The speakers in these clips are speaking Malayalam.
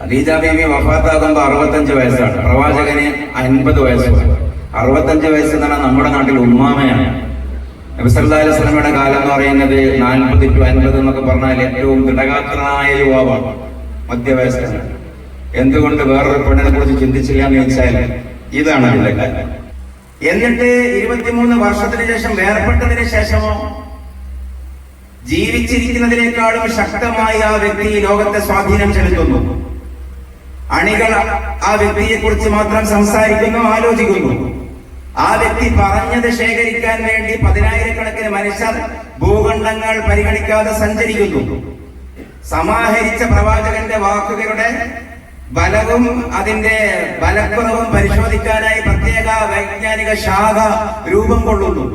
ഖദീജ ബീവി വഫാത്താകുമ്പോൾ അറുപത്തഞ്ച് വയസ്സാണ്. പ്രവാചകന് അൻപത് വയസ്സാണ് അറുപത്തഞ്ച് വയസ്സ് എന്ന് പറഞ്ഞാൽ നമ്മുടെ നാട്ടിൽ ഉമ്മാമയാണ്. നബി സല്ലല്ലാഹു അലൈഹി വസല്ലമയുടെ കാലം എന്ന് പറയുന്നത് നാൽപ്പത് ടു അൻപത് എന്നൊക്കെ പറഞ്ഞാൽ ഏറ്റവും ദൃഢഗാത്രനായ യുവാവാണ്. മധ്യവയസ്സാണ് എന്തുകൊണ്ട് വേറൊരു പെണ്ണിനെ കുറിച്ച് ചിന്തിച്ചില്ല എന്ന് ചോദിച്ചാൽ ഇതാണ് അതിന്റെ എന്നിട്ട് ഇരുപത്തിമൂന്ന് വർഷത്തിന് ശേഷം വേർപെട്ടതിന് ശേഷമോ? ജീവിച്ചിരിക്കുന്നതിനേക്കാളും ശക്തമായി ആ വ്യക്തി ലോകത്തെ സ്വാധീനം ചെലുത്തുന്നു. അണികൾ ആ വ്യക്തിയെ കുറിച്ച് മാത്രം സംസാരിക്കുന്നു ആലോചിക്കുന്നു. ആ വ്യക്തി പറഞ്ഞത് ശേഖരിക്കാൻ വേണ്ടി പതിനായിരക്കണക്കിന് മനുഷ്യർ ഭൂഖണ്ഡങ്ങൾ പരിഗണിക്കാതെ സഞ്ചരിക്കുന്നു. സമാഹരിച്ച പ്രവാചകന്റെ വാക്കുകളുടെ ബലവും അതിന്റെ ബലക്കുറവും പരിശോധിക്കാനായി പ്രത്യേക വൈജ്ഞാനിക ശാഖ രൂപം കൊള്ളുന്നു.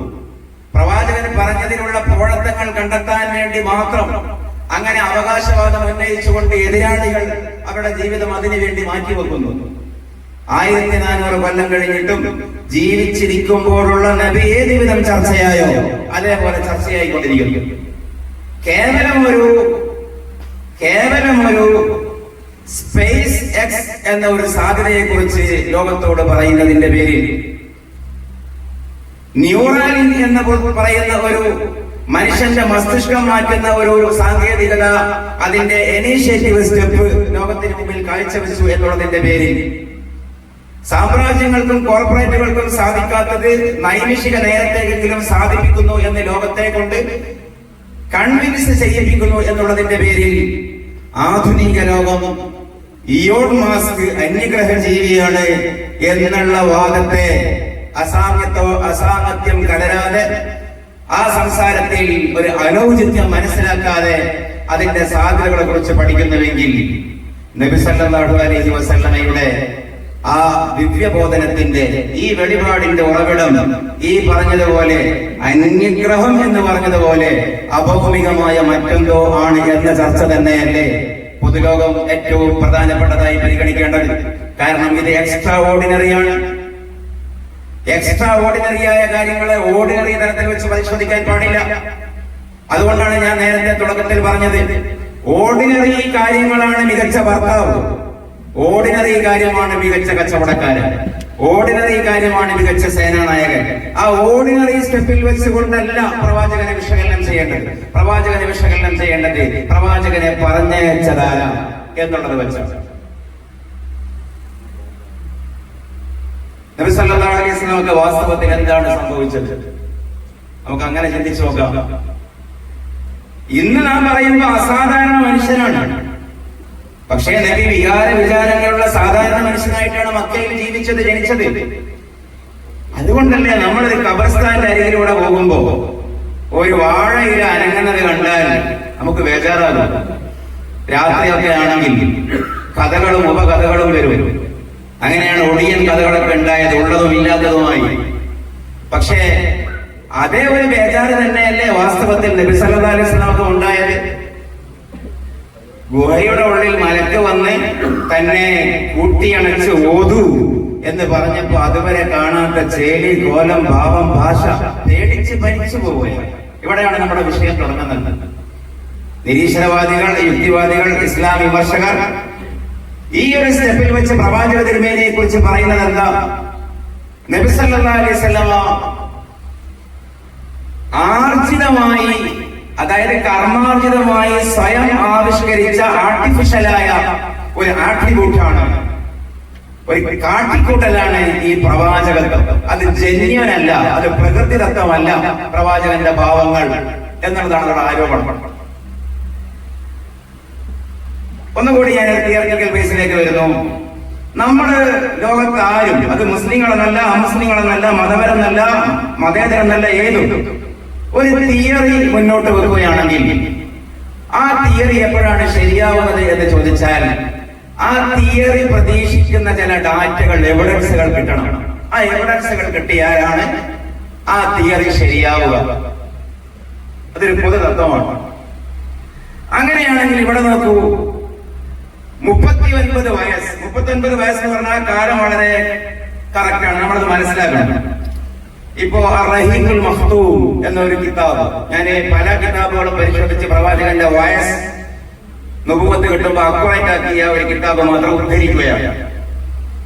പ്രവാചകൻ പറഞ്ഞതിനുള്ള പോഴത്തങ്ങൾ കണ്ടെത്താൻ വേണ്ടി മാത്രം അങ്ങനെ അവകാശവാദം ഉന്നയിച്ചുകൊണ്ട് എതിരാളികൾ അവരുടെ ജീവിതം അതിനുവേണ്ടി മാറ്റിവെക്കുന്നു. ആയിരത്തി നാനൂറ് കൊല്ലം കഴിഞ്ഞിട്ടും ജീവിച്ചിരിക്കുമ്പോഴുള്ള നബി ഏത് വിധം ചർച്ചയായോ അതേപോലെ ചർച്ചയായിക്കൊണ്ടിരിക്കുന്നു. കേവലം ഒരു കേവലം ഒരു സ്പേസ് എക്സ് എന്ന ഒരു സാധ്യതയെ കുറിച്ച് ലോകത്തോട് പറയുന്നതിന്റെ പേരിൽ ന്യൂറാലിൻ എന്ന് പറയുന്ന ഒരു മനുഷ്യന്റെ മസ്തിഷ്കം മാറ്റുന്ന ഒരു സാങ്കേതികത അതിന്റെ ഇനീഷ്യേറ്റീവ് സ്റ്റെപ്പ് ലോകത്തിന് മുമ്പിൽ കാഴ്ചവെച്ചു എന്നുള്ളതിന്റെ പേരിൽ. സാമ്രാജ്യങ്ങൾക്കും കോർപ്പറേറ്റുകൾക്കും സാധിക്കാത്തത് നൈമിഷിക നേരത്തേക്കെങ്കിലും സാധിപ്പിക്കുന്നു എന്ന് ലോകത്തെ കൊണ്ട് കൺവിൻസ് ചെയ്യിപ്പിക്കുന്നു എന്നുള്ളതിന്റെ പേരിൽ ആധുനിക ലോകം ഇയോൺ മാസ്ക് അന്യഗ്രഹ ജീവിയാണ് എന്നുള്ള വാദത്തെ അസാമ്യത്തോ അസാമത്യം കലരാതെ ആ സംസാരത്തിൽ ഒരു അനൗചിത്യം മനസ്സിലാക്കാതെ അതിന്റെ സാധ്യതകളെ കുറിച്ച് പഠിക്കുന്നുവെങ്കിൽ നബി സല്ലല്ലാഹു അലൈഹി വസല്ലമയുടെ ആ ദിവ്യബോധനത്തിന്റെ ഈ വെളിപാടിന്റെ ഉറവിടം ഈ പറഞ്ഞതുപോലെ അന്യഗ്രഹം എന്ന് പറഞ്ഞതുപോലെ അഭൗമികമായ മറ്റെന്തോ ആണ് എന്ന ചർച്ച തന്നെയല്ലേ പൊതുലോകം ഏറ്റവും പ്രധാനപ്പെട്ടതായി പരിഗണിക്കേണ്ടത്. കാരണം ഇത് എക്സ്ട്രാ ഓർഡിനറിയാണ് എക്സ്ട്രാ ഓർഡിനറി ആയ കാര്യങ്ങളെ ഓർഡിനറി തരത്തിൽ വെച്ച് പരിശോധിക്കാൻ പാടില്ല. അതുകൊണ്ടാണ് ഞാൻ നേരത്തെ തുടക്കത്തിൽ പറഞ്ഞത്. ഓർഡിനറി കാര്യങ്ങളാണ് മികച്ച ഭർത്താവ്. ഓർഡിനറി കാര്യമാണ് മികച്ച കച്ചവടക്കാരൻ. ഓർഡിനറി കാര്യമാണ് മികച്ച സേനാനായകൻ. ആ ഓർഡിനറി സ്റ്റെപ്പിൽ വെച്ചുകൊണ്ടല്ല പ്രവാചകനെ വിശകലനം ചെയ്യേണ്ടത്. പ്രവാചകനെ വിശകലനം ചെയ്യേണ്ടത് പ്രവാചകനെ പറഞ്ഞയച്ചതാരാ എന്നുള്ളത് വെച്ചാണ്. നബി സല്ലല്ലാഹു അലൈഹി വാസ്തവത്തിൽ എന്താണ് സംഭവിച്ചത്? നമുക്ക് അങ്ങനെ ചിന്തിച്ചു നോക്കാം. ഇന്ന് നാം പറയുമ്പോൾ അസാധാരണ മനുഷ്യനാണ്. പക്ഷേ നബി വികാര വിചാരങ്ങളുള്ള സാധാരണ മനുഷ്യനായിട്ടാണ് മക്കയിൽ ജീവിച്ചത് ജനിച്ചത്. അതുകൊണ്ടല്ലേ നമ്മളൊരു കബർസ്ഥാന്റെ അരികിലൂടെ പോകുമ്പോ ഒരു വാഴയില അനങ്ങുന്നത് കണ്ടാൽ നമുക്ക് ബേജാറാകും. രാത്രിയൊക്കെ ആണെങ്കിൽ കഥകളും ഉപകഥകളും വരും. അങ്ങനെയാണ് ഒടിയൻ കഥകളൊക്കെ ഉണ്ടായത്. ഉള്ളതും ഇല്ലാത്തതുമായി. പക്ഷേ അതേ ഒരു ബേജാറ് തന്നെയല്ലേ വാസ്തവത്തിൽ നബി അലൈഹി ഉണ്ടായത്? ഗുഹയുടെ ഉള്ളിൽ മലക്ക് വന്ന് തന്നെ കൂട്ടിയണച്ച് ഓതു എന്ന് പറഞ്ഞപ്പോ അതുവരെ കാണാത്ത ചേലി കോലം ഭാവം ഭാഷ പേടിച്ച് ഭരിച്ചു പോവുകയാണ്. ഇവിടെയാണ് നമ്മുടെ വിഷയം തുടങ്ങുന്നത്. നിരീശ്വരവാദികൾ യുക്തിവാദികൾ ഇസ്ലാം വിമർശകർ ഈ ഒരു സ്റ്റെപ്പിൽ വെച്ച് പ്രവാചക തിരുമേനിയെ കുറിച്ച് പറയുന്നത് എന്താ നബിസല്ലാ അലൈഹി സ്വലമ ആർജിതമായി അതായത് കർമാർജിതമായി സ്വയം ആവിഷ്കരിച്ച ആർട്ടിഫിഷ്യലായ ഒരു ആട്രിബ്യൂട്ടാണ്. ഒരു കാട്ടിക്കൂട്ടലാണ് ഈ പ്രവാചകത്വം അത് ജന്യനല്ല അത് പ്രകൃതിദത്തമല്ല പ്രവാചകന്റെ ഭാവങ്ങൾ എന്നുള്ളതാണ് ആരോപണം. ഒന്നുകൂടി ഞാൻ തിയറിക്കൽ ബേസിലേക്ക് വരുന്നു. നമ്മുടെ ലോകത്ത് ആരും അത് മുസ്ലിങ്ങളെന്നല്ല അമുസ്ലിങ്ങളെന്നല്ല മതപരെന്നല്ല മതേതരെന്നല്ല ഏതും ഒരു തിയറി മുന്നോട്ട് വെക്കുകയാണെങ്കിൽ ആ തിയറി എപ്പോഴാണ് ശരിയാവുന്നത് എന്ന് ചോദിച്ചാൽ ആ തിയറി പ്രതീക്ഷിക്കുന്ന ചില ഡാറ്റകൾ എവിഡൻസുകൾ കിട്ടണം. ആ എവിഡൻസുകൾ കിട്ടിയാലാണ് ആ തിയറി ശരിയാവുക. അതൊരു പൊതു തത്വമാണ് അങ്ങനെയാണെങ്കിൽ ഇവിടെ നോക്കൂ. മുപ്പത്തി ഒൻപത് വയസ്സ്. മുപ്പത്തി ഒൻപത് വയസ്സ് എന്ന് പറഞ്ഞാൽ കാലം വളരെ കറക്റ്റാണ് നമ്മളത് മനസ്സിലാക്കണം. ഇപ്പോ റഹീഖുൽ മഖ്തൂം എന്നൊരു കിതാബ്. ഞാൻ പല കിതാബുകളും പരിശോധിച്ച് പ്രവാചകന്റെ വയസ്സ് നുപുവത്ത് കിട്ടുമ്പോൾ അക്വറേറ്റ് ഒരു കിതാബ് മാത്രം ഉദ്ധരിക്കുകയാണ്.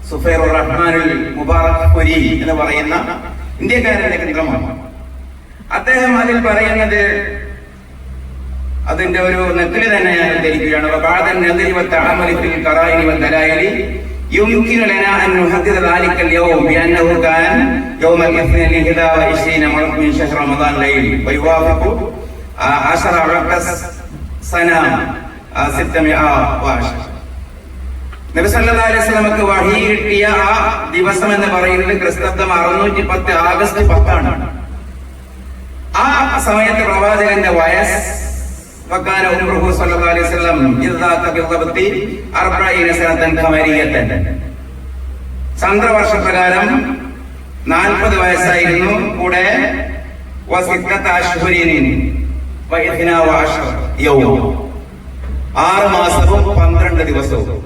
സുഫൈർ റഹ്മാനുൽ മുബാറക് എന്ന് പറയുന്ന ഇന്ത്യക്കാരന്റെ ഗ്രന്ഥമാണ്. അദ്ദേഹം അതിൽ പറയുന്നത് അതിന്റെ ഒരു നെത്തിലി തന്നെ ഞാൻ ഉദ്ധരിക്കുകയാണ്. നബിസല്ലാസ്ലമക്ക് വഹി കിട്ടിയ ആ ദിവസം എന്ന് പറയുന്നത് ക്രിസ്തത്വം അറുന്നൂറ്റി പത്ത് ആഗസ്റ്റ് പത്താണ്. ആ സമയത്ത് പ്രവാചകന്റെ വയസ്സ് വക്കാന ഉംറുഹു സല്ലല്ലാഹു അലൈഹി വസല്ലം ഇദ്ദാക ബിദ്ദബത്തി അർബഈന സനതൻ ഖമരിയത്തൻ ചന്ദ്രവർഷപ്രകാരം നാൽപ്പത് വയസ്സായിരുന്നു കൂടെ ആറ് മാസവും പന്ത്രണ്ട് ദിവസവും.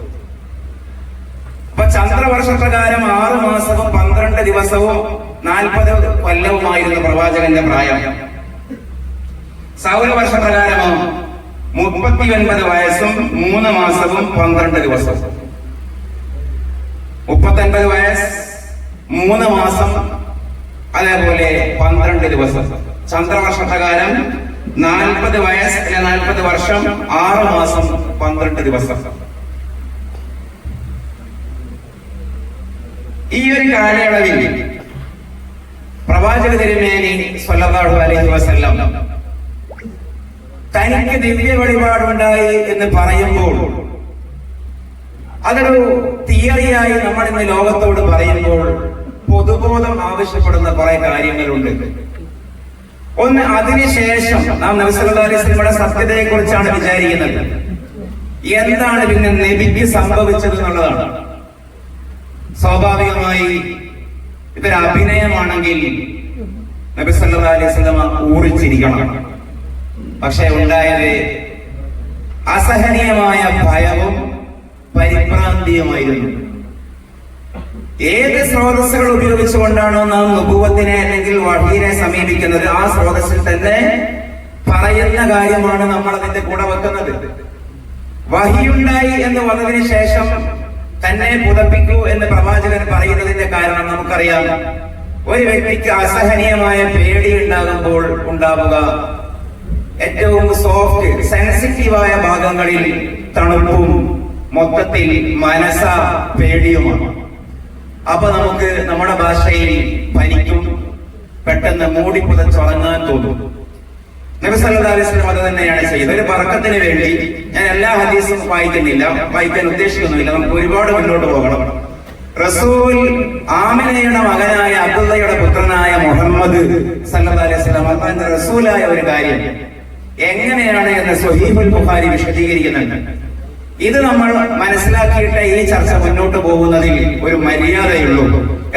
അപ്പൊ ചന്ദ്രവർഷപ്രകാരം ആറ് മാസവും പന്ത്രണ്ട് ദിവസവും നാൽപ്പത് കൊല്ലവുമായിരുന്നു പ്രവാചകന്റെ പ്രായം. സൗരവർഷപ്രകാരമോ? മുപ്പത്തി ഒൻപത് വയസ്സും മൂന്ന് മാസവും പന്ത്രണ്ട് ദിവസവും മുപ്പത്തൊൻപത് വയസ്സ് മൂന്ന് മാസം അതേപോലെ പന്ത്രണ്ട് ദിവസം. ചന്ദ്രവർഷ പ്രകാരം നാൽപ്പത് വയസ്സ് അല്ലെ നാൽപ്പത് വർഷം ആറ് മാസം പന്ത്രണ്ട് ദിവസം. ഈ ഒരു കാലയളവിൽ പ്രവാചക തിരുമേനി സ്വല്ലല്ലാഹു അലൈഹി വസല്ലം തനിക്ക് ദിവ്യ വെളിപാടുണ്ടായി എന്ന് പറയുമ്പോൾ അതൊരു തിയറിയായി നമ്മൾ ഇന്ന് ലോകത്തോട് പറയുമ്പോൾ പൊതുബോധം ആവശ്യപ്പെടുന്ന കുറെ കാര്യങ്ങളുണ്ട്. ഒന്ന് അതിനുശേഷം നാം നബി സല്ലല്ലാഹു അലൈഹി വസല്ലമയുടെ സത്യതയെ കുറിച്ചാണ് വിചാരിക്കുന്നത്. എന്താണ് പിന്നെ നബിക്ക് സംഭവിച്ചത് എന്നുള്ളതാണ്. സ്വാഭാവികമായി ഇതൊരു അഭിനയമാണെങ്കിൽ നബി സല്ലല്ലാഹു അലൈഹി സ്വലമ ഊറിച്ചിരിക്കണം. പക്ഷെ ഉണ്ടായത് അസഹനീയമായ ഭയവും പരിഭ്രാന്തിയുമായിരുന്നു. ഏത് സ്രോതസ്സുകൾ ഉപയോഗിച്ചുകൊണ്ടാണോ നാം നുഭൂവത്തിനെ അല്ലെങ്കിൽ വഹീനെ സമീപിക്കുന്നത്? ആ സ്രോതസ്സിൽ തന്നെ പറയുന്ന കാര്യമാണ് നമ്മൾ അതിന്റെ കൂടെ വെക്കുന്നത്. വഹിയുണ്ടായി എന്ന് വന്നതിന് ശേഷം തന്നെ പുതപ്പിക്കൂ എന്ന് പ്രവാചകൻ പറയുന്നതിന്റെ കാരണം നമുക്കറിയാം. ഒരു വ്യക്തിക്ക് അസഹനീയമായ പേടി ഉണ്ടാകുമ്പോൾ ഉണ്ടാവുക ഏറ്റവും സോഫ്റ്റ് സെൻസിറ്റീവായ ഭാഗങ്ങളിൽ തണുപ്പും മൊത്തത്തിൽ മനസ പേടിയുമാണ്. അപ്പൊ നമുക്ക് നമ്മുടെ ഭാഷയിൽ പനിക്കും പെട്ടെന്ന് മൂടി പുതച്ചുറങ്ങാൻ തോന്നും. നബി സല്ലല്ലാഹു അലൈഹി വസല്ലം അത് തന്നെയാണ് ചെയ്യുന്നത് ഒരു പറക്കത്തിന് വേണ്ടി ഞാൻ എല്ലാ ഹദീസും വായിക്കുന്നില്ല. വായിക്കാൻ ഉദ്ദേശിക്കുന്നില്ല നമുക്ക് ഒരുപാട് മുന്നോട്ട് പോകണം. റസൂൽ ആമിനയുടെ മകനായ അബ്ദുള്ളയുടെ പുത്രനായ മുഹമ്മദ് സല്ലാ അലൈഹി അള്ളാഹിന്റെ റസൂലായ ഒരു കാര്യം എങ്ങനെയാണ് എന്ന് സൊഹീബുൽ ബുഖാരി വിശദീകരിക്കുന്നുണ്ട്. ഇത് നമ്മൾ മനസ്സിലാക്കിയിട്ട് ഈ ചർച്ച മുന്നോട്ട് പോകുന്നതിൽ ഒരു മര്യാദയുള്ളൂ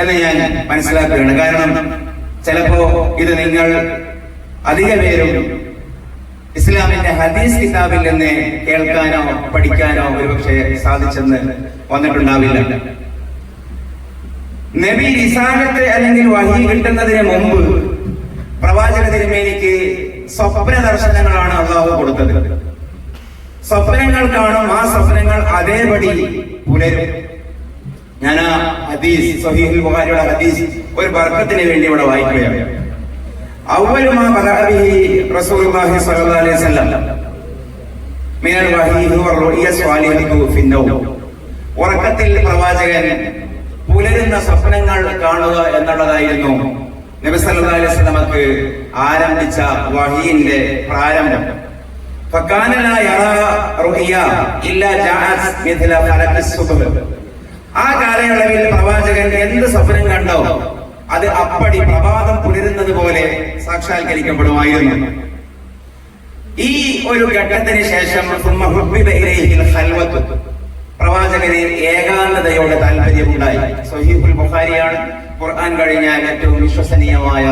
എന്ന് ഞാൻ മനസ്സിലാക്കുകയാണ്. കാരണം ചിലപ്പോ ഇത് നിങ്ങൾ അധിക പേരും ഇസ്ലാമിന്റെ ഹദീസ് കിതാബിൽ നിന്ന് കേൾക്കാനോ പഠിക്കാനോ ഒരുപക്ഷെ സാധിച്ചെന്ന് വന്നിട്ടുണ്ടാവില്ല. നബി നിസാനത്ത് അല്ലെങ്കിൽ വഹി കിട്ടുന്നതിന് മുമ്പ് പ്രവാചക തിരുമേനിക്ക് സ്വപ്ന ദർശനങ്ങളാണ് അള്ളാഹു കൊടുത്തത്. സ്വപ്നങ്ങൾ കാണും ആ സ്വപ്നങ്ങൾ അതേപടി പുലരും? ഞാൻ ആ ഹദീസ് സഹീഹുൽ ബുഖാരിയുടെ ഹദീസ് ഒരു ബർക്കത്തിന് വേണ്ടി ഇവിടെ വായിക്കുകയാണ്. അവലുമാ ബലാബിഹി റസൂലുള്ളാഹി സ്വല്ലല്ലാഹു അലൈഹി വസല്ലം. മിനൽ വഹീഹി വറുയ സ്വാലിഹു ഫിന്നൗ ഉറക്കത്തിൽ പ്രവാചകൻ പുലരുന്ന സ്വപ്നങ്ങൾ കാണുക എന്നുള്ളതായിരുന്നു നബിസല്ലാസ് നമുക്ക് ആരംഭിച്ച വഹീന്റെ പ്രാരംഭം. ആ കാലയളവിൽ പ്രവാചകൻ എന്ത് സ്വപ്നം കണ്ടോ? അത് അപ്പടി പ്രഭാതം പുലരുന്നത് പോലെ സാക്ഷാത്കരിക്കപ്പെടുമായിരുന്നു. ഈ ഒരു ഘട്ടത്തിന് ശേഷം പ്രവാചകന് ഏകാന്തതയോടെ താല്പര്യമുണ്ടായി സൊഹീബുൽ ബുഖാരിയാണ്. ഖുർആൻ കഴിഞ്ഞാൽ ഏറ്റവും വിശ്വസനീയമായ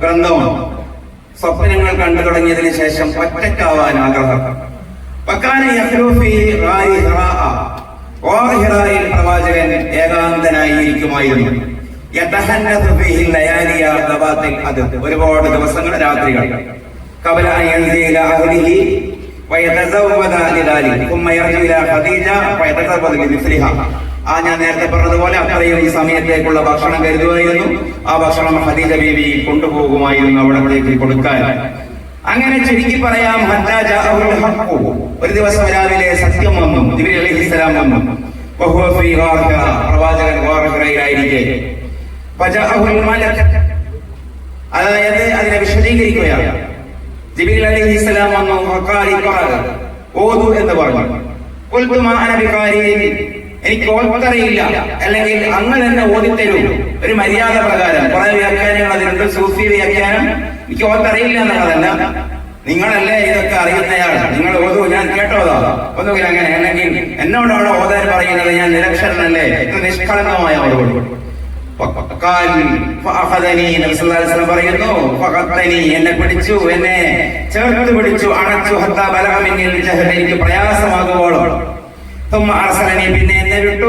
ഗ്രന്ഥമാണ് സ്വപ്നങ്ങൾ കണ്ടു തുടങ്ങിയതിന് ശേഷം ഒറ്റക്കാവാൻ ആഗ്രഹം. പ്രവാചകൻ ഏകാന്തനായി ഇരിക്കുമായിരുന്നു ഒരുപാട് ദിവസങ്ങൾ രാത്രികൾ. ആ ഞാൻ നേരത്തെ പറഞ്ഞതുപോലെ അത്രയും ഈ സമയത്തേക്കുള്ള ഭക്ഷണം കരുതുമായിരുന്നു ആ ഭക്ഷണം ഹദീജ ബീവി കൊണ്ടുപോകുമായിരുന്നു അവിടത്തേക്ക് കൊടുക്കാൻ. അങ്ങനെ ചുരുക്കി പറയാം ഒരു ദിവസം രാവിലെ സത്യം വന്നു ദിബിരി അലഹി വന്നു. അതായത് അതിനെ വിശദീകരിക്കുകയാണ്. എനിക്ക് ഓർക്കറിയില്ല. അല്ലെങ്കിൽ അങ്ങ് തന്നെ ഓതിത്തരൂ ഒരു മര്യാദ പ്രകാരം. കുറെ വ്യാഖ്യാനങ്ങൾ അതിനുണ്ട് സൂഫി വ്യാഖ്യാനം എനിക്ക് ഓർക്കറിയില്ല എന്നുള്ളതല്ല. നിങ്ങളല്ലേ ഇതൊക്കെ അറിയുന്നയാൾ? നിങ്ങൾ ഓതു. ഞാൻ കേട്ടോതാ ഒന്നുകിൽ അങ്ങനെ അല്ലെങ്കിൽ എന്നോടാണ് ഓതാൻ പറയുന്നത്? ഞാൻ നിരക്ഷരനല്ലേ? നിഷ്കളങ്കമായ വസല്ലം പറയുന്നു എന്നെ പിടിച്ചു എന്നെ ചേർത്ത് പിടിച്ചു അണച്ചു ഹത്താ ബലഹമിന്നിൽ എനിക്ക് അർസലനി പിന്നെ എന്നെ വിട്ടു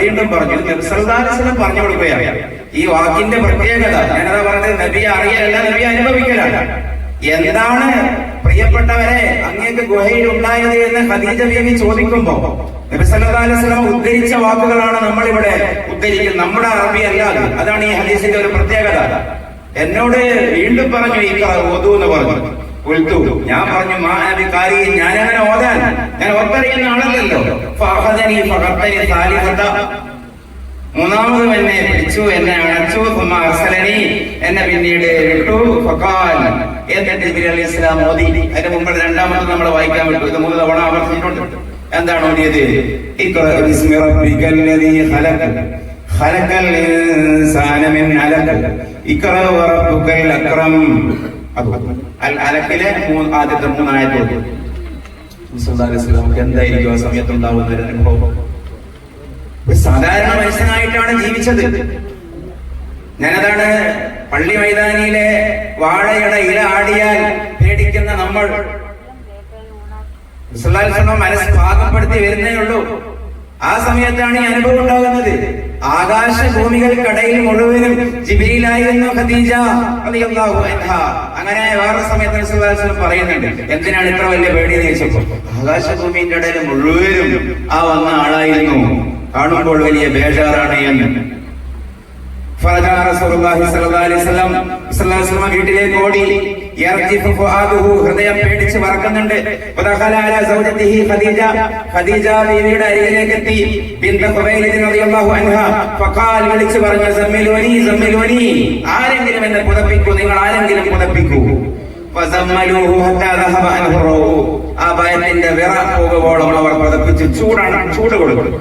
വീണ്ടും പറഞ്ഞു. നബി സല്ലല്ലാഹു അലൈഹി വസല്ലം പറഞ്ഞു കൊടുക്കുകയാണ്. ഈ വാക്കിന്റെ പ്രത്യേകത ഞാനതാ പറഞ്ഞത് നബി അറിയല്ല നബി അനുഭവിക്കലാണ്. എന്താണ് പ്രിയപ്പെട്ടവരെ അങ്ങേക്ക് ഗുഹയിൽ ഉണ്ടായത് എന്ന് ഖദീജ ബീവി ചോദിക്കുമ്പോ നബി സല്ലാസ്ലം ഉദ്ധരിച്ച വാക്കുകളാണ് നമ്മൾ ഇവിടെ ഉദ്ധരിക്കുന്നത്. നമ്മുടെ അറബി അല്ലാതെ അതാണ് ഈ ഹദീസിന്റെ ഒരു പ്രത്യേകത. എന്നോട് വീണ്ടും പറഞ്ഞു ഈ ഓതു എന്ന് പറഞ്ഞു. ഞാൻ പറഞ്ഞു മാ നബി ഞാൻ അങ്ങനെ ഓതാൻ. ഞാൻ ഒത്തറിയുന്ന ആളല്ലല്ലോ. മൂന്നാമതും എന്നെ പിടിച്ചു എന്നെ അണച്ചു. സുമ്മ അർസലനി. എന്നെ പിന്നീട് അലൈഹി ഇസ്ലാം മോദി അതിന്റെ മുമ്പ് രണ്ടാമത് നമ്മൾ വായിക്കാൻ പറ്റും ഇത് മൂന്ന് തവണ ആവർത്തിച്ചിട്ടുണ്ട്. എന്താണ് ഖലഖ. ഖലഖൽ ഇൻസാന മിൻ അൽ അലക്കിലെ ആദ്യത്തെ മൂന്നായത്തോട് നമുക്ക് എന്തായിരിക്കും ആ സമയത്ത് ഉണ്ടാവുന്ന ഒരു അനുഭവം? ഒരു സാധാരണ മനുഷ്യനായിട്ടാണ് ജീവിച്ചത്. ഞാനതാണ് പള്ളി മൈതാനിയിലെ വാഴയുടെ ഇല ആടിയാൽ പേടിക്കുന്ന നമ്മൾ. മനസ്സ് പാകപ്പെടുത്തി വരുന്നേ ഉള്ളൂ. ആ സമയത്താണ് ഈ അനുഭവം ഉണ്ടാകുന്നത്. ആകാശ ഭൂമികൾക്കിടയിൽ മുഴുവനും ജിബിരിയിലായിരുന്നു ഖദീജ അങ്ങനെ വേറെ സമയത്ത് പറയുന്നുണ്ട് എന്തിനാണ് ഇത്ര വലിയ പേടി ചോദിച്ചപ്പോ ആകാശ ഭൂമിന്റെ ഇടയിൽ മുഴുവനും ആ വന്ന ആളായിരുന്നു. കാണുമ്പോൾ വലിയ ബേജാറാണ് എന്ന്. വീട്ടിലേക്ക് ഓടി. ഹൃദയം പേടിച്ച് വറക്കുന്നുണ്ട് ഖദീജ. ഖദീജ അരികിലേക്ക് എത്തി ഫഖാൽ വിളിച്ചു പറഞ്ഞു ആരെങ്കിലും എന്നെ നിങ്ങൾ ആരെങ്കിലും ചൂടാണ് ചൂട് കൊടുക്കും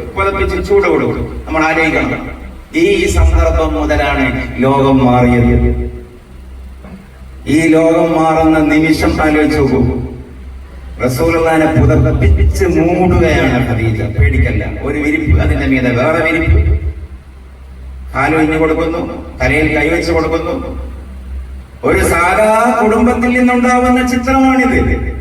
ചൂട് കൊടുക്കും. നമ്മൾ ആലോചിക്കണം. ഈ സന്ദർഭം മുതലാണ് ലോകം മാറിയത്. ഈ ലോകം മാറുന്ന നിമിഷം ആലോചിച്ച് നോക്കൂ. റസൂലുള്ളാനെ പുതപ്പിച്ച് മൂടുകയാണ് പേടിക്കല്ല ഒരു വിരിപ്പ് അതിന്റെ മീതെ. വേറെ വിരിപ്പ്. കാലൊഴിഞ്ഞു കൊടുക്കുന്നു. തലയിൽ കൈവച്ച് കൊടുക്കുന്നു. ഒരു സാധാ കുടുംബത്തിൽ നിന്നുണ്ടാവുന്ന ചിത്രമാണിത്.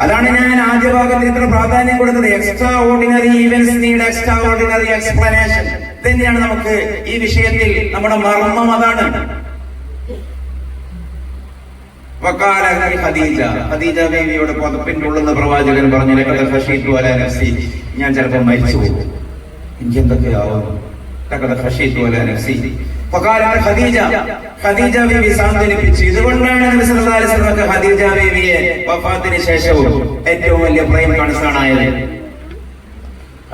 അതാണ് ഞാൻ ആദ്യ ഭാഗത്തിൽ ഇത്ര പ്രാധാന്യം കൊടുത്തത്. Extraordinary events extraordinary explanation തന്നെയാണ് നമുക്ക് ഈ വിഷയത്തിൽ നമ്മുടെ മർമ്മം അതാണ്. ഖദീജ. ഖദീജ ബേബിയുടെ പുതപ്പിന്റെ ഉള്ളുന്ന പ്രവാചകൻ പറഞ്ഞു നഫ്സി. ഞാൻ ചിലപ്പോൾ മരിച്ചു പോകും. എനിക്ക് എന്തൊക്കെയാവും? ഖദീജ. ഖദീജ. ബേബി സാന്ത്വനിപ്പിച്ചു. ഇതുകൊണ്ടാണ് നബി സല്ലല്ലാഹു അലൈഹി വസല്ലം ഖദീജ ബേബിയെ വഫാത്തിന് ശേഷവും ഏറ്റവും വലിയ പ്രേം കൺസേണായത്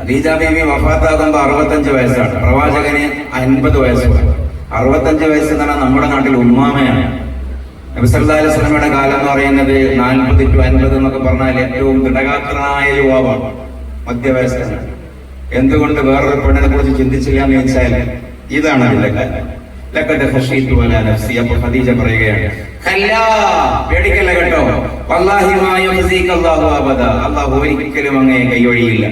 ഖദീജ ബേബി വഫാത്താകുമ്പോ അറുപത്തഞ്ച് വയസ്സാണ്. പ്രവാചകന് അൻപത് വയസ്സാണ് അറുപത്തഞ്ച് വയസ്സ് എന്ന് പറഞ്ഞാൽ നമ്മുടെ നാട്ടിൽ ഉമ്മാമയാണ്. നബി സല്ലല്ലാഹു അലൈഹി വസല്ലമയുടെ കാലം എന്ന് പറയുന്നത് നാൽപ്പത് ടു അൻപത് എന്നൊക്കെ പറഞ്ഞാൽ ഏറ്റവും ദൃഢഗാത്രനായ യുവാവാണ് മധ്യവയസ്കനാണ്. എന്തുകൊണ്ട് വേറൊരു പെണ്ണിനെ കുറിച്ച് ചിന്തിച്ചില്ല എന്ന് വെച്ചാൽ ഇതാണ് അതിന്റെ കാര്യം. അപ്പോൾ ഖദീജ കേട്ടോ? വല്ലാഹി മാ അല്ലാഹു അല്ലാഹു ഒരിക്കലും കൈയൊഴിയില്ല.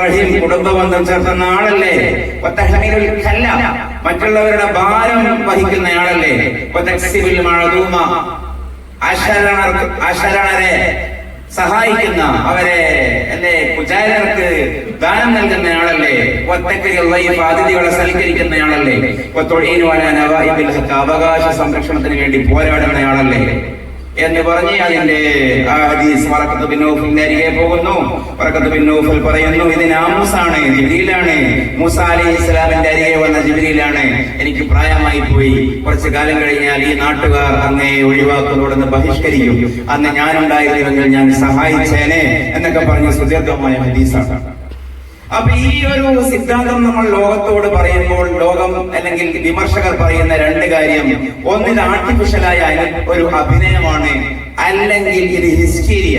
റഹീം കുടുംബബന്ധം ചേർത്തുന്ന ആളല്ലേ വതഹ്മിലുൽ കല്ല മറ്റുള്ളവരുടെ ഭാരം വഹിക്കുന്നയാളല്ലേ അശരണരെ സഹായിക്കുന്ന അവരെ അല്ലെ? കുചാരർക്ക് ദാനം നൽകുന്നയാളല്ലേ അതിഥികളെ സൽക്കരിക്കുന്നയാളല്ലേ അവകാശ സംരക്ഷണത്തിന് വേണ്ടി പോരാടുന്ന ആളല്ലേ? എന്ന് പറഞ്ഞ് അതിന്റെ ആ ഹദീസ് വറക്കത്ത് പിന്നോഫിന്റെ അരികെ പോകുന്നു. വറക്കത്ത് പിന്നോഫിൽ പറയുന്നു ഇത് നാമൂസാണ് ജിബ്രീലാണ്. മൂസ അലി ഇസ്ലാമിന്റെ അരികെ വന്ന ജിബ്രീലാണ്. എനിക്ക് പ്രായമായി പോയി. കുറച്ച് കാലം കഴിഞ്ഞാൽ ഈ നാട്ടുകാർ അങ്ങേ ഒഴിവാക്കുന്നതോടെന്ന് ബഹിഷ്കരിക്കും. അന്ന് ഞാനുണ്ടായിരുന്നെങ്കിൽ ഞാൻ സഹായിച്ചേനെ എന്നൊക്കെ പറഞ്ഞ സുദീർഘമായ ഹദീസാണ്. അപ്പൊ ഈ ഒരു സിദ്ധാന്തം നമ്മൾ ലോകത്തോട് പറയുമ്പോൾ ലോകം അല്ലെങ്കിൽ വിമർശകർ പറയുന്ന രണ്ട് കാര്യം. ഒന്നിൽ ആർട്ടിഫിഷ്യലായ ഒരു അഭിനയമാണ് അല്ലെങ്കിൽ ഇത് ഹിസ്റ്റീരിയ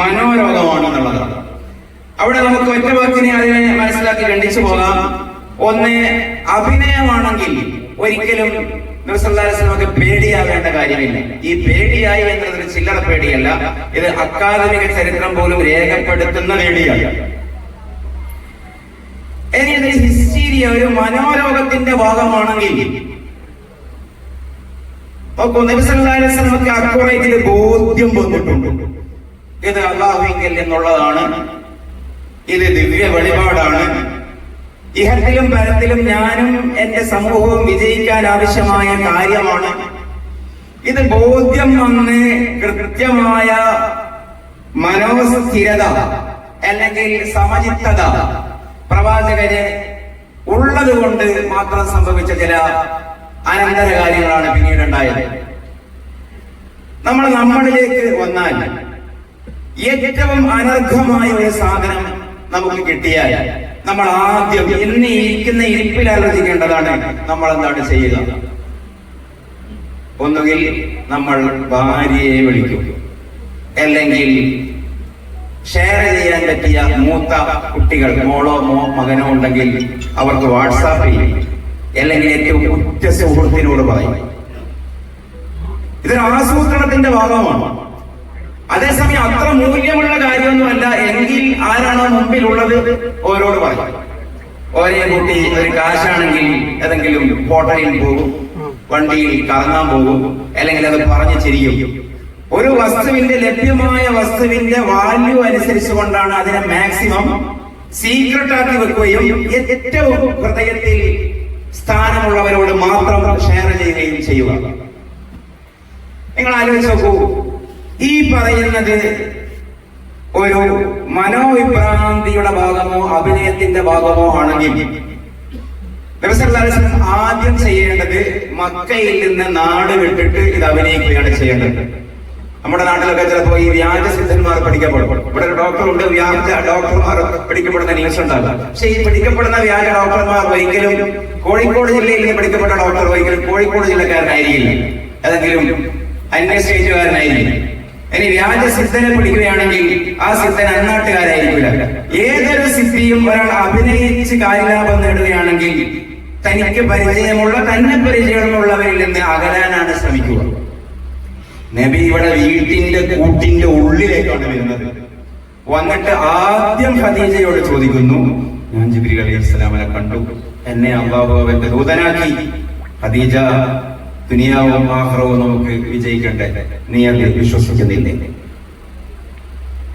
മനോരോഗമാണ് എന്നുള്ളത് അവിടെ നമുക്ക് ഒറ്റ വാക്കിനെ അതിനെ മനസ്സിലാക്കി രണ്ടിച്ചു പോകാം. ഒന്ന് അഭിനയമാണെങ്കിൽ ഒരിക്കലും നമുക്ക് പേടിയാകേണ്ട കാര്യമില്ല. ഈ പേടിയായി എന്നത് ചില്ലറ പേടിയല്ല. ഇത് അക്കാദമിക ചരിത്രം പോലും രേഖപ്പെടുത്തുന്ന പേടിയാണ്. ഇനി ഇത് ഹിസ്റ്റീരിയ ഒരു മനോരോഗത്തിന്റെ ഭാഗമാണെങ്കിൽ. നോക്കൂ നബിസല്ലാസ്ലമക്ക് അക്കുറേറ്റിൽ ബോധ്യം വന്നിട്ടുണ്ട്. ഇത് അള്ളാഹുവിങ്കൽ എന്നുള്ളതാണ് ഇത് ദിവ്യ വെളിപാടാണ്. ഇഹത്തിലും പരത്തിലും ഞാനും എന്റെ സമൂഹവും വിജയിക്കാൻ ആവശ്യമായ കാര്യമാണ്. ഇത് ബോധ്യം വന്ന് കൃത്യമായ മനോസ്ഥിരത അല്ലെങ്കിൽ സമചിത്തത പ്രവാചകര് ഉള്ളത് കൊണ്ട് മാത്രം സംഭവിച്ച ചില അനന്തര കാര്യങ്ങളാണ് പിന്നീട് ഉണ്ടായത് നമ്മൾ നമ്മളിലേക്ക് വന്നാൽ ഏറ്റവും അനർഘമായ ഒരു സാധനം നമുക്ക് കിട്ടിയാൽ നമ്മൾ ആദ്യം ഇന്ന് ഇരിക്കുന്ന ഇരിപ്പിൽ ആലോചിക്കേണ്ടതാണ് നമ്മൾ എന്താണ് ചെയ്യുക. ഒന്നുകിൽ നമ്മൾ ഭാര്യയെ വിളിക്കും. അല്ലെങ്കിൽ ഷെയർ ചെയ്യാൻ പറ്റിയ മൂത്ത കുട്ടികൾ മോളോ മോ മകനോ ഉണ്ടെങ്കിൽ അവർക്ക് വാട്സാപ്പ് ചെയ്യും അല്ലെങ്കിൽ ഏറ്റവും ഉറ്റ സുഹൃത്തിനോട് പറയും. ഇതൊരു ആസൂത്രണത്തിന്റെ ഭാഗമാണ്. അതേസമയം അത്ര മൂല്യമുള്ള കാര്യമൊന്നുമല്ല എങ്കിൽ ആരാണോ മുമ്പിലുള്ളത് ഓരോട് പറയും. ഓരേ കുട്ടി ഒരു കാശാണെങ്കിൽ ഏതെങ്കിലും ഹോട്ടലിൽ പോകും വണ്ടിയിൽ കറങ്ങാൻ പോകും അല്ലെങ്കിൽ അത് പറഞ്ഞു ചിരിക്കും. ഒരു വസ്തുവിന്റെ ലഭ്യമായ വസ്തുവിന്റെ വാല്യൂ അനുസരിച്ചുകൊണ്ടാണ് അതിനെ മാക്സിമം സീക്രട്ട് ആക്കി വെക്കുകയും ഏറ്റവും ഹൃദയത്തിൽ സ്ഥാനമുള്ളവരോട് മാത്രം ഷെയർ ചെയ്യുകയും ചെയ്യുക. നിങ്ങൾ ആലോചിച്ച് നോക്കൂ. ഈ പറയുന്നത് ഒരു മനോവിഭ്രാന്തിയുടെ ഭാഗമോ അഭിനയത്തിന്റെ ഭാഗമോ ആണെങ്കിൽ ആദ്യം ചെയ്യേണ്ടത് മക്കയിൽ നിന്ന് നാട് വിട്ടിട്ട് ഇത് അഭിനയിക്കുകയാണ് ചെയ്യേണ്ടത്. നമ്മുടെ നാട്ടിലൊക്കെ ചിലപ്പോ ഈ വ്യാജ സിദ്ധന്മാർ പഠിക്കപ്പെടും. ഇവിടെ ഒരു ഡോക്ടർ ഉണ്ട് വ്യാജ ഡോക്ടർമാർ പിടിക്കപ്പെടുന്ന ന്യൂസ് ഉണ്ടാകും പക്ഷെ ഈ പഠിക്കപ്പെടുന്ന വ്യാജ ഡോക്ടർമാർ ഒരിക്കലും കോഴിക്കോട് ജില്ലയിൽ പഠിക്കപ്പെട്ട ഡോക്ടർ ഒരിക്കലും കോഴിക്കോട് ജില്ലക്കാരനായിരിക്കില്ല. ഏതെങ്കിലും അന്യ സ്റ്റേജുകാരനായിരിക്കും ഇനി വ്യാജ സിദ്ധനെ പിടിക്കുകയാണെങ്കിൽ ആ സിദ്ധൻ അന്നാട്ടുകാരായിരിക്കില്ല. ഏതൊരു സിദ്ധിയും ഒരാൾ അഭിനയിച്ച് കാര്യലാഭം നേടുകയാണെങ്കിൽ തനിക്ക് പരിചയമുള്ള തന്നെ പരിചയമുള്ളവരിൽ നിന്ന് അകലാനാണ് ശ്രമിക്കുക. നബി ഇവിടെ വീട്ടിന്റെ കൂട്ടിന്റെ ഉള്ളിലേക്കാണ് വരുന്നത്. വന്നിട്ട് ആദ്യം ഖദീജയോട് ചോദിക്കുന്നു ഞാൻ ജിബ്രീൽ അലൈഹി സ്വലാമനെ കണ്ടു. എന്നെ അള്ളാഹു അവന്റെ ദൂതനാക്കി. ഖദീജ ദുനിയാവും ആഹ്റവും നമുക്ക് വിജയിക്കണ്ടേ? നീ അത് വിശ്വസിക്കുന്നില്ലേ?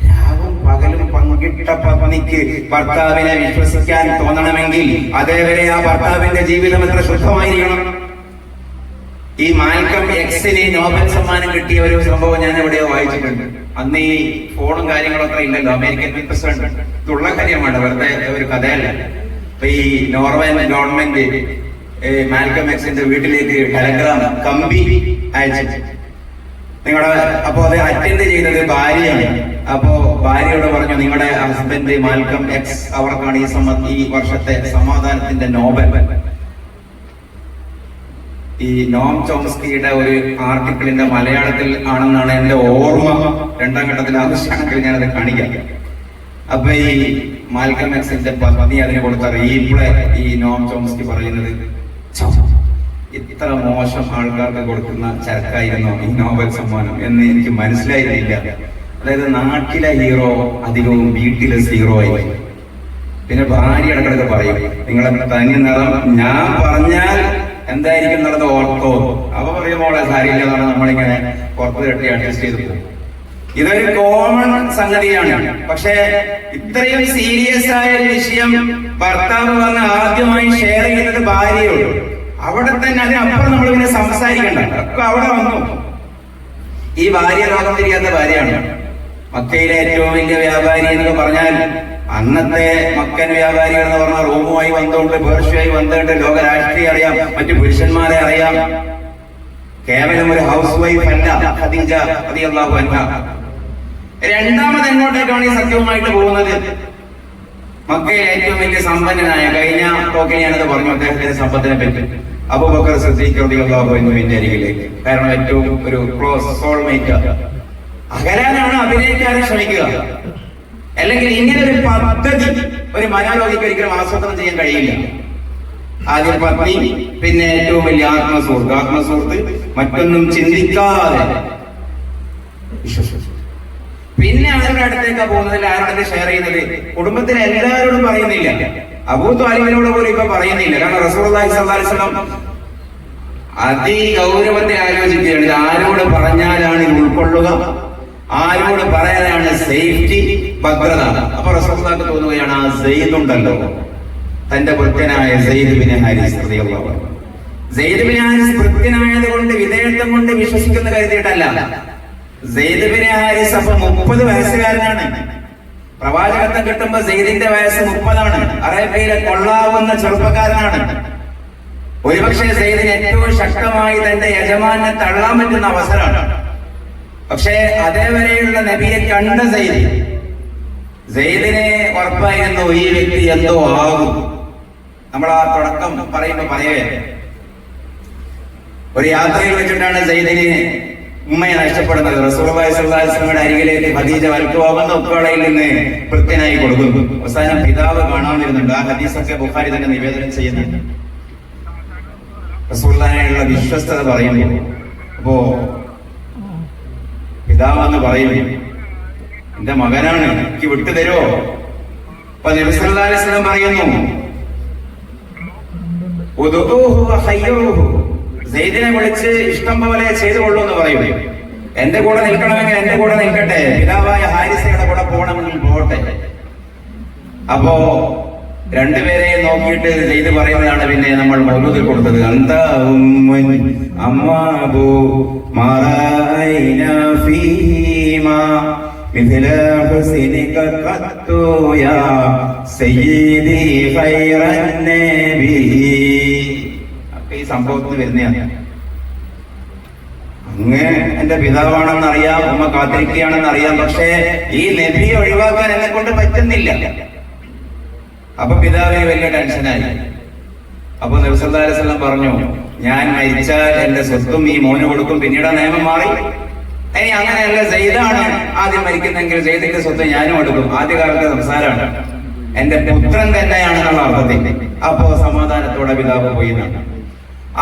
രാവും പകലും പങ്കിട്ട പത്നിക്ക് ഭർത്താവിനെ വിശ്വസിക്കാൻ തോന്നണമെങ്കിൽ അതേവരെ ആ ഭർത്താവിന്റെ ജീവിതം എത്ര ശുദ്ധമായിരിക്കണം. ഈ മാൽക്കം എക്സിന് നോബൽ സമ്മാനം കിട്ടിയ ഒരു സംഭവം ഞാൻ എവിടെയോ വായിച്ചിട്ടുണ്ട്. അന്ന് ഈ ഫോണും കാര്യങ്ങളും അത്ര ഇല്ലല്ലോ. അമേരിക്കൻ പ്രസിഡന്റ് തുള്ള കാര്യമാണ്. വെറുതെ ഒരു കഥയല്ല. അപ്പൊ ഈ നോർവേ ഗവൺമെന്റ് മാൽക്കം എക്സിന്റെ വീട്ടിലേക്ക് ടെലഗ്രാം കമ്പി അയച്ചു. നിങ്ങളുടെ അപ്പോ അത് അറ്റൻഡ് ചെയ്തത് ഭാര്യയാണ്. അപ്പോ ഭാര്യയോട് പറഞ്ഞു നിങ്ങളുടെ ഹസ്ബൻഡ് മാൽക്കം എക്സ് അവർക്കാണ് ഈ സമ ഈ വർഷത്തെ സമാധാനത്തിന്റെ നോബൽ. ഈ നോം ചോംസ്കിയുടെ ഒരു ആർട്ടിക്കിളിന്റെ മലയാളത്തിൽ ആണെന്നാണ് എന്റെ ഓർമ്മ രണ്ടാം ഘട്ടത്തിൽ. ആവശ്യമാണെങ്കിൽ ഞാനത് കാണിക്കാം. അപ്പൊ ഈ മാൽക്കം എക്സിന്റെ പത്നി അതിന് ഈ ഇവിടെ ഈ നോം ചോംസ്കി പറയുന്നത് ഇത്ര മോശം ആൾക്കാർക്ക് കൊടുക്കുന്ന ചരക്കായിരുന്നു ഈ നോബൽ സമ്മാനം എന്ന് എനിക്ക് മനസ്സിലായിരുന്നില്ല. അതായത് നാട്ടിലെ ഹീറോ അധികവും വീട്ടിലെ സീറോ ആയി. പിന്നെ ഭാര്യ ഇടക്കിടക്ക് പറയും നിങ്ങളെ തനി നിറം ഞാൻ പറഞ്ഞാൽ എന്തായിരിക്കും നടന്ന ഓർത്തോ അപ്പൊ പറയുമ്പോൾ സാരിയില്ലാതാണ്? നമ്മളിങ്ങനെ പുറത്ത് കെട്ടി അഡ്ജസ്റ്റ് ചെയ്തു പോകും. ഇതൊരു കോമൺ സംഗതിയാണ്. പക്ഷെ ഇത്രയും സീരിയസ് ആയ ഒരു വിഷയം ഭർത്താവ് വന്ന് ആദ്യമായി ഷെയർ ചെയ്യുന്നത് ഭാര്യയോട് അവിടെ തന്നെ അതിനപ്പുറം നമ്മൾ ഇങ്ങനെ സംസാരിക്കണ്ട. അപ്പൊ അവിടെ വന്നു. ഈ ഭാര്യ രോഗം തിരിയാത്ത ഭാര്യയാണ്. മക്കയിലെ ഏറ്റവും വലിയ വ്യാപാരി എന്നൊക്കെ പറഞ്ഞാൽ അന്നത്തെ മക്കൻ വ്യാപാരികൾ എന്ന് പറഞ്ഞാൽ റോമുമായി ബന്ധമുണ്ട് പേർഷ്യയുമായി ബന്ധമുണ്ട് ലോക രാഷ്ട്രീയം അറിയാം മറ്റു പുരുഷന്മാരെ അറിയാം. കേവലം ഒരു ഹൗസ് വൈഫ് അല്ല ഖദീജ റളിയല്ലാഹു അൻഹ. രണ്ടാമത് എങ്ങോട്ടേക്കാണ് ഈ സത്യവുമായിട്ട് പോകുന്നത്? മക്കയിലെ ഏറ്റവും വലിയ സമ്പന്നനായ കഴിഞ്ഞ ടോക്കിൽ ഞാനത് പറഞ്ഞു അദ്ദേഹത്തിന്റെ സമ്പത്തിനെ പറ്റി. അബൂബക്കർ സിദ്ദീഖ് റളിയല്ലാഹു അൻഹുവിന്റെ അരികിലേക്ക്. കാരണം ഏറ്റവും ഒരു ക്ലോസ് സോൾമേറ്റ് അകരാനാണ് അഭിനയിക്കാനും ശ്രമിക്കുക. അല്ലെങ്കിൽ ഇങ്ങനെ ഒരു പദ്ധതി ഒരു മനോരോഗിക്ക് ഒരിക്കലും ആസൂത്രണം ചെയ്യാൻ കഴിയില്ല. ആദ്യം പത്നി പിന്നെ ഏറ്റവും വലിയ ആത്മസുഹൃത്ത് ആത്മസുഹൃത്ത് മറ്റൊന്നും ചിന്തിക്കാതെ. പിന്നെ ആരുടെ അടുത്തേക്കാ പോകുന്നതിൽ ആരോടെ ഷെയർ ചെയ്യുന്നത്? കുടുംബത്തിലെ എല്ലാവരോടും പറയുന്നില്ല. അബൂ താലിബിനോട് പോലും ഇപ്പൊ പറയുന്നില്ല. കാരണം അലൈഹി വസല്ലം അതിഗൗരവത്തിൽ ആലോചിക്കുകയാണ്. ഇത് ആരോട് പറഞ്ഞാലാണ് ഇത് ഉൾക്കൊള്ളുക? ആരോട് പറയാനാണ് സേഫ്റ്റി ഭദ്രത? അപ്പൊ റസൂലുള്ളാഹിക്ക് തോന്നുകയാണ് ആ സെയ്ദ് ഉണ്ടല്ലോ തന്റെ വൃത്തനായ Zaid bin Haris Zaid bin Haris ഭൃത്യനായത് കൊണ്ട് വിധേയത്വം കൊണ്ട് വിശ്വസിക്കുന്ന കരുതിയിട്ടല്ല. സെയ്ദ് ബിൻ ഹാരിസ് അപ്പൊ മുപ്പത് വയസ്സുകാരനാണ്. പ്രവാചകത്വം കിട്ടുമ്പോ സെയ്ദിന്റെ വയസ്സ് മുപ്പതാണ്. അറേബ്യയിലെ കൊള്ളാവുന്ന ചെറുപ്പക്കാരനാണ്. ഒരുപക്ഷെ സെയ്ദിന് ഏറ്റവും ശക്തമായി തന്റെ യജമാനെ തള്ളാൻ പറ്റുന്ന അവസരമാണ്. പക്ഷേ അതേവരെയുള്ള നബിയെ കണ്ട സെയ്ദ് സൈദിനെ ഉറപ്പായിരുന്നു ഈ വ്യക്തി എന്തോ ആകും. നമ്മൾ ആ തുടക്കം പറയുമ്പോ പറയേ ഒരു യാത്രയിൽ വെച്ചിട്ടാണ് സൈദിനെ ഉമ്മയെ നഷ്ടപ്പെടുന്നത് റസൂർബായ് സുല്ലാസ്ലമിയുടെ അരികിലേക്ക് ഹദീജ വലക്ക് പോകുന്ന ഉപ്പളയിൽ നിന്ന് കൃത്യനായി കൊടുക്കുന്നു. അവസാനം പിതാവ് കാണാൻ വരുന്നുണ്ട് ആ ഹദീസൊക്കെ ബുഖാരി തന്നെ നിവേദനം ചെയ്യുന്നുണ്ട്. റസൂല്ലാനുള്ള വിശ്വസ്തത പറയുന്നു. അപ്പോ പിതാവെന്ന് പറയും. എന്റെ മകനാണ് എനിക്ക് വിട്ടു തരുമോ അപ്പൊ നബിസ്വല്ലാസ്ലം പറയുന്നു. സെയ്ദിനെ വിളിച്ച് ഇഷ്ടം പോലെ ചെയ്തു കൊള്ളൂ എന്ന് പറയും. എന്റെ കൂടെ നിൽക്കണമെങ്കിൽ എന്റെ കൂടെ നിൽക്കട്ടെ. പിതാവായ ഹാരിസയുടെ കൂടെ പോകണമെങ്കിൽ പോകട്ടെ. അപ്പോ രണ്ടുപേരെ നോക്കിയിട്ട് ചെയ്ത് പറയുന്നതാണ് പിന്നെ നമ്മൾ മൗലൂതിൽ കൊടുത്തത്. അന്ത ഉമ്മുൻ അമ്മാബു മറൈന ഫീമാ مثل حسنك قط يا سيدي خير النبي അപ്പൊ ഈ സംഭവത്തിൽ വരുന്നതാണ് അങ്ങ് എന്റെ പിതാവാണെന്ന് അറിയാം ഉമ്മ കാത്തിരിക്കുകയാണെന്ന് അറിയാം പക്ഷേ ഈ നബിയെ ഒഴിവാക്കാൻ എന്നെ കൊണ്ട് പറ്റുന്നില്ല അപ്പൊ പിതാവിന് വലിയ ടെൻഷനായി അപ്പൊ നബിസല്ലാസ്ലം പറഞ്ഞു ഞാൻ മരിച്ചാൽ എന്റെ സ്വത്തും ഈ മോന് കൊടുക്കും. പിന്നീട് ആ നിയമം മാറി. ഇനി അങ്ങനെയല്ല സെയ്താണ് ആദ്യം മരിക്കുന്നെങ്കിൽ സെയ്ദിന്റെ സ്വത്ത് ഞാനും എടുക്കും. ആദ്യകാലത്തെ സംസാരമാണ്. എന്റെ പുത്രൻ തന്നെയാണെന്നുള്ള അർത്ഥത്തിൽ. അപ്പോ സമാധാനത്തോടെ പിതാവ് പോയി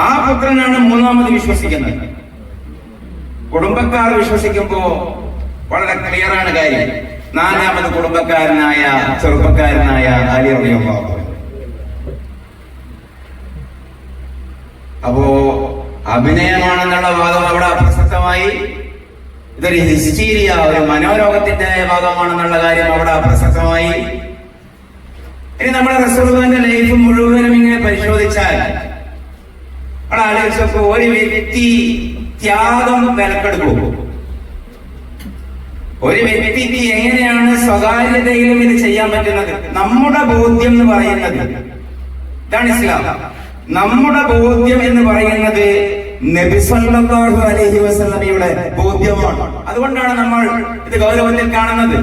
ആ പുത്രനാണ് മൂന്നാമത് വിശ്വസിക്കുന്നത്. കുടുംബക്കാർ വിശ്വസിക്കുമ്പോ വളരെ ക്ലിയറാണ് കാര്യം. നാലാമത് കുടുംബക്കാരനായ ചെറുപ്പക്കാരനായ അലി റളിയല്ലാഹു അൻഹു. അപ്പോ അഭിനയമാണെന്നുള്ള വാദം അവിടെ അപ്രസക്തമായി. ഇതൊരു ഹിസ്റ്റീരിയ ഒരു മനോരോഗത്തിന്റെ ഭാഗമാണെന്നുള്ള കാര്യം അവിടെ അപ്രസക്തമായി. ഇനി നമ്മുടെ റസൂലുള്ളാഹിന്റെ ലൈഫ് മുഴുവനും ഇങ്ങനെ പരിശോധിച്ചാൽ അവിടെ ആലോചിച്ചപ്പോ ഒരു വ്യക്തി ത്യാഗം വിലക്കെടുക്കും ഒരു വ്യക്തിക്ക് എങ്ങനെയാണ് സ്വകാര്യതയിലും ഇത് ചെയ്യാൻ പറ്റുന്നത്? നമ്മുടെ ബോധ്യം എന്ന് പറയുന്നത് ഇതാണ് ഇസ്ലാം. നമ്മുടെ ബോധ്യം എന്ന് പറയുന്നത് നബി സല്ലല്ലാഹു അലൈഹി ബോധ്യമാണ്. അതുകൊണ്ടാണ് നമ്മൾ ഇത് ഗൗരവത്തിൽ കാണുന്നത്.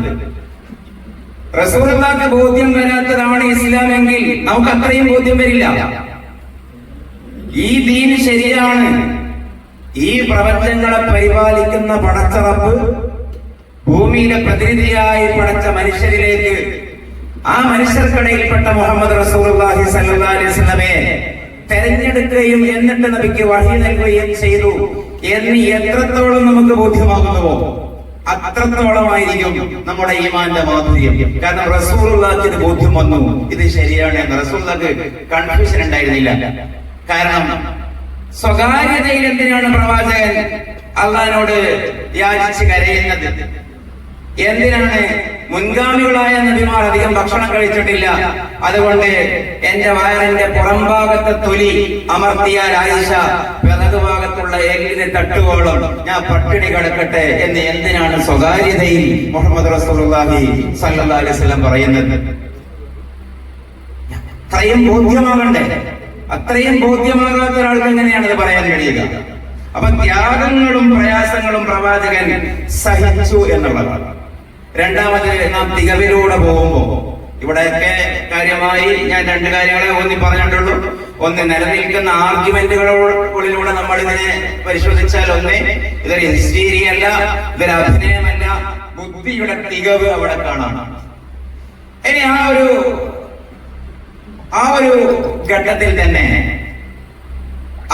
റസൂലുള്ളാഹിക്ക് ബോധ്യം വരാത്തതാണ് ഇസ്ലാം എങ്കിൽ നമുക്ക് അത്രയും ബോധ്യം വരില്ല. ഈ ദീൻ ശരിയാണ്. ഈ പ്രപഞ്ചങ്ങളെ പരിപാലിക്കുന്ന പടച്ചറപ്പ് ഭൂമിയിലെ പ്രതിനിധിയായി പടച്ച മനുഷ്യരിലേക്ക് ആ മനുഷ്യർക്കിടയിൽപ്പെട്ട മുഹമ്മദ് സല്ലല്ലാഹു അലൈഹി വസല്ലമയെ തെരഞ്ഞെടുക്കുകയും എന്നിട്ട് നബിക്ക് വഴി നൽകുകയും ചെയ്തു. എന്ന് എത്രത്തോളം നമുക്ക് ബോധ്യമാകുന്നുവോ അത്രത്തോളമായിരിക്കും നമ്മുടെ ഈമാന്റെ മാധുര്യം. കാരണം റസൂലുള്ളാഹിക്ക് ഇത് ബോധ്യം വന്നു. ഇത് ശരിയാണ് എന്ന് കൺഫ്യൂഷൻ ഉണ്ടായിരുന്നില്ല. കാരണം സ്വകാര്യതയിൽ എന്തിനാണ് പ്രവാചകൻ അള്ളഹാനോട് യാചിച്ച് കരയുന്നത്? എന്തിനാണ് മുൻഗാമികളായ നബിമാർ അധികം ഭക്ഷണം കഴിച്ചിട്ടില്ല. അതുകൊണ്ട് എന്റെ വയറിന്റെ പുറംഭാഗത്തെ തൊലി അമർത്തിയാൽ ആയിഷ പിറകുഭാഗത്തുള്ള എല്ലിന് തട്ടുകോളം ഞാൻ പട്ടിണി കിടക്കട്ടെ എന്ന് എന്തിനാണ് സ്വകാര്യതയിൽ മുഹമ്മദ് അലൈഹി വസല്ലം പറയുന്നത്? അത്രയും ബോധ്യമാകണ്ടേ. അത്രയും ബോധ്യമാകാത്ത ഒരാൾക്ക് എങ്ങനെയാണ് ഇത് പറയാൻ കഴിയുക? അപ്പൊ ത്യാഗങ്ങളും പ്രയാസങ്ങളും പ്രവാചകൻ സഹിച്ചു എന്നുള്ളതാണ്. രണ്ടാമത് നാം തികവിലൂടെ പോകുമ്പോ ഇവിടെയൊക്കെ കാര്യമായി ഞാൻ രണ്ട് കാര്യങ്ങളെ ഊന്നി പറഞ്ഞിട്ടുള്ളൂ. ഒന്ന് നിലനിൽക്കുന്ന ആർഗ്യുമെന്റുകളിലൂടെ നമ്മൾ ഇതിനെ പരിശോധിച്ചാൽ ഒന്ന് ഇതൊരു ഹിസ്റ്റീരി അല്ല ഇതൊരു അഭിനയമല്ല ബുദ്ധിയുടെ തികവ് അവിടെ കാണാം. ഇനി ആ ഒരു ആ ഒരു ഘട്ടത്തിൽ തന്നെ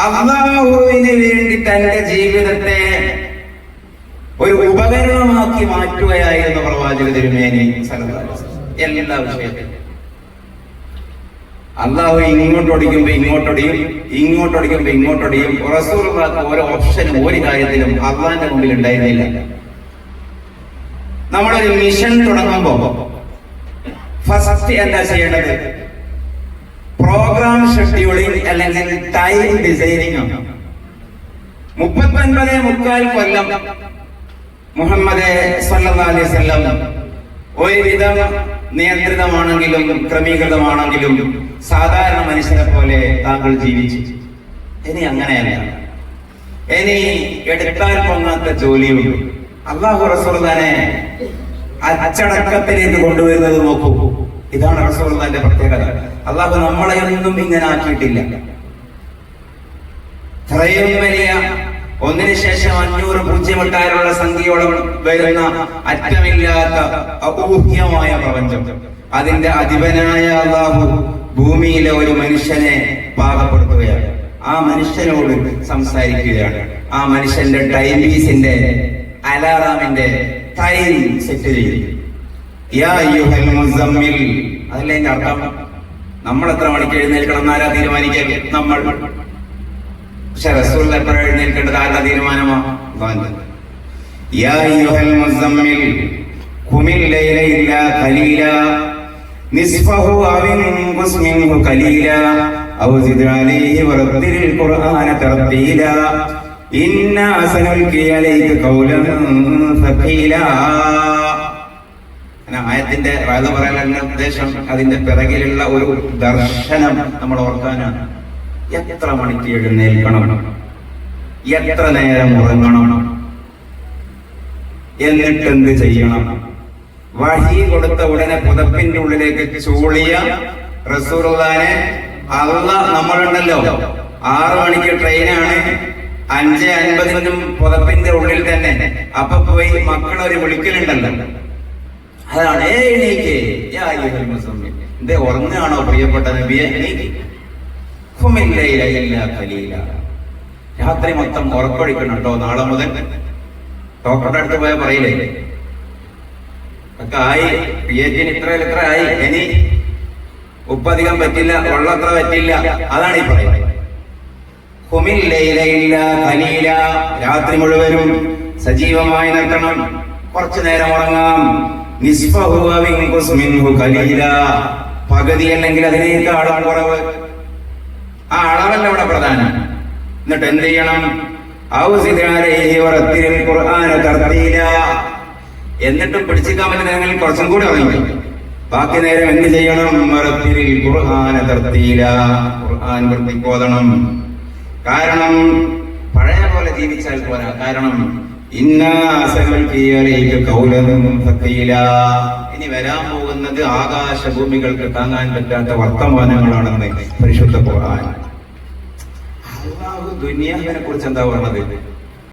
അള്ളാഹുവിന് വേണ്ടി തന്റെ ജീവിതത്തെ ഒരു ഉപകരണമാക്കി മാറ്റുകയായിരുന്നു പ്രവാചക തിരുമേനി. എല്ലാ വിഷയത്തിലും. അള്ളാഹു ഇങ്ങോട്ടൊടിക്കുമ്പോ ഇങ്ങോട്ടൊടിയും ഇങ്ങോട്ടൊടിക്കുമ്പോ ഇങ്ങോട്ടൊടിയും റസൂലുള്ളാഹിക്ക് ഓരോ ഓപ്ഷനും ഒരു കാര്യത്തിലും അള്ളാഹിന്റെ മുമ്പിൽ ഉണ്ടായിരുന്നില്ല. നമ്മളൊരു മിഷൻ തുടങ്ങുമ്പോ ഫസ്റ്റ് എന്താ ചെയ്യേണ്ടത്? പ്രോഗ്രാം ഷെഡ്യൂളിംഗ് അല്ലെങ്കിൽ ടൈം ഡിസൈനിങ് മുപ്പത്തൊൻപത് മുക്കാൽ കൊല്ലം മുഹമ്മദ് വസല്ലം ഒരുവിധം നിയന്ത്രിതമാണെങ്കിലും ക്രമീകൃതമാണെങ്കിലും സാധാരണ മനുഷ്യനെ പോലെ താങ്കൾ ജീവിച്ചു. ഇനി അങ്ങനെയല്ല. ഇനി എടുക്കാൻ പൊങ്ങാത്ത ജോലിയും അള്ളാഹു റസൂർദാനെ അച്ചടക്കത്തിലേക്ക് കൊണ്ടുവരുന്നത് നോക്കൂ. ഇതാണ് റസൂർദാന്റെ പ്രത്യേകത. അള്ളാഹു നമ്മളെ ഒന്നും ഇങ്ങനെ ആക്കിയിട്ടില്ല. ഇത്രയും വലിയ ഒന്നിനു ശേഷം അഞ്ഞൂറ് പൂജ്യമിട്ടാലുള്ള സംഖ്യയോളം വരുന്ന അറ്റമില്ലാത്ത അഊഹ്യമായ പ്രപഞ്ചം. അതിന്റെ അധിപനായ അള്ളാഹു ഭൂമിയിലെ ഒരു മനുഷ്യനെ പാകപ്പെടുത്തുകയാണ്. ആ മനുഷ്യനോട് സംസാരിക്കുകയാണ്. ആ മനുഷ്യന്റെ ടൈം പീസിന്റെ അലാറാമിന്റെ ടൈം സെറ്റ് ചെയ്തു. യാ അയ്യുഹൽ അതല്ലേ അർത്ഥം? നമ്മൾ എത്ര മണിക്ക് എഴുന്നേൽക്കണം എന്നാരാ തീരുമാനിക്കാൻ? നമ്മൾ. പക്ഷെ റസൂൽ എപ്പോഴും എഴുന്നേൽക്കേണ്ടത്? ആരുടെ തീരുമാനമാ? ഖലീല. അലൈഹി ഖുർആന ഇന്ന അലൈക ഫഖീല. ആയത്തിന്റെ പറയാനുള്ള ഉദ്ദേശം അതിന്റെ പിറകിലുള്ള ഒരു ദർശനം നമ്മൾ ഓർക്കാനാണ്. എത്ര മണിക്ക് എഴുന്നേൽക്കണം? എത്ര നേരം ഉറങ്ങണം? എന്നിട്ട് എന്ത് ചെയ്യണം? വഴി കൊടുത്ത ഉടനെ പുതപ്പിന്റെ ഉള്ളിലേക്ക് ചൂളിയ റസൂറുദാനെ അള്ള നമ്മളുണ്ടല്ലോ. ആറു മണിക്ക് ട്രെയിനാണ്. അഞ്ച് അൻപതിനും പുതപ്പിന്റെ ഉള്ളിൽ തന്നെ. അപ്പൊ പോയി മക്കളൊരു വിളിക്കലുണ്ടല്ലോ. അതാണ് ഏ എണീക്കേ. ഉറങ്ങാണോ പ്രിയപ്പെട്ട നബിയെ? രാത്രി മൊത്തം ഉറക്കൊഴിക്കണം കേട്ടോ നാളെ മുതൽ? ഡോക്ടറുടെ അടുത്ത് പോയാൽ പറയില്ലേ? ഒക്കെ ആയി. പി എച്ച് ഇത്ര ഇത്ര ആയി. ഇനി ഉപ്പധികം പറ്റില്ല വെള്ളത്ര പറ്റില്ല. അതാണ് ഈ പറയുന്നത്. രാത്രി മുഴുവനും സജീവമായി നിർത്തണം കുറച്ചു നേരം ഉറങ്ങാം. പകുതി അല്ലെങ്കിൽ അതിനേക്കാളും കുറവ്. ആ അളവല്ല ഇവിടെ പ്രധാനം. എന്നിട്ട് എന്ത് ചെയ്യണം. എന്നിട്ടും പിടിച്ചിക്കാൻ പറ്റുന്ന കുറച്ചും കൂടി അറിയില്ല ബാക്കി നേരം എന്ത് ചെയ്യണം? ഖുർആന കാരണം പഴയ പോലെ ജീവിച്ചാൽ പോരാ. കാരണം ഇന്നാ ആസങ്ങൾ ഖൗലൻ സഖീല. ഇനി വരാൻ പോകുന്നത് ആകാശഭൂമികൾക്ക് താങ്ങാൻ പറ്റാത്ത വർത്തമാനങ്ങളാണെന്ന് പരിശുദ്ധ ഖുർആൻ. അള്ളാഹു ദുനിയാവിനെ കുറിച്ച് എന്താ പറഞ്ഞത്?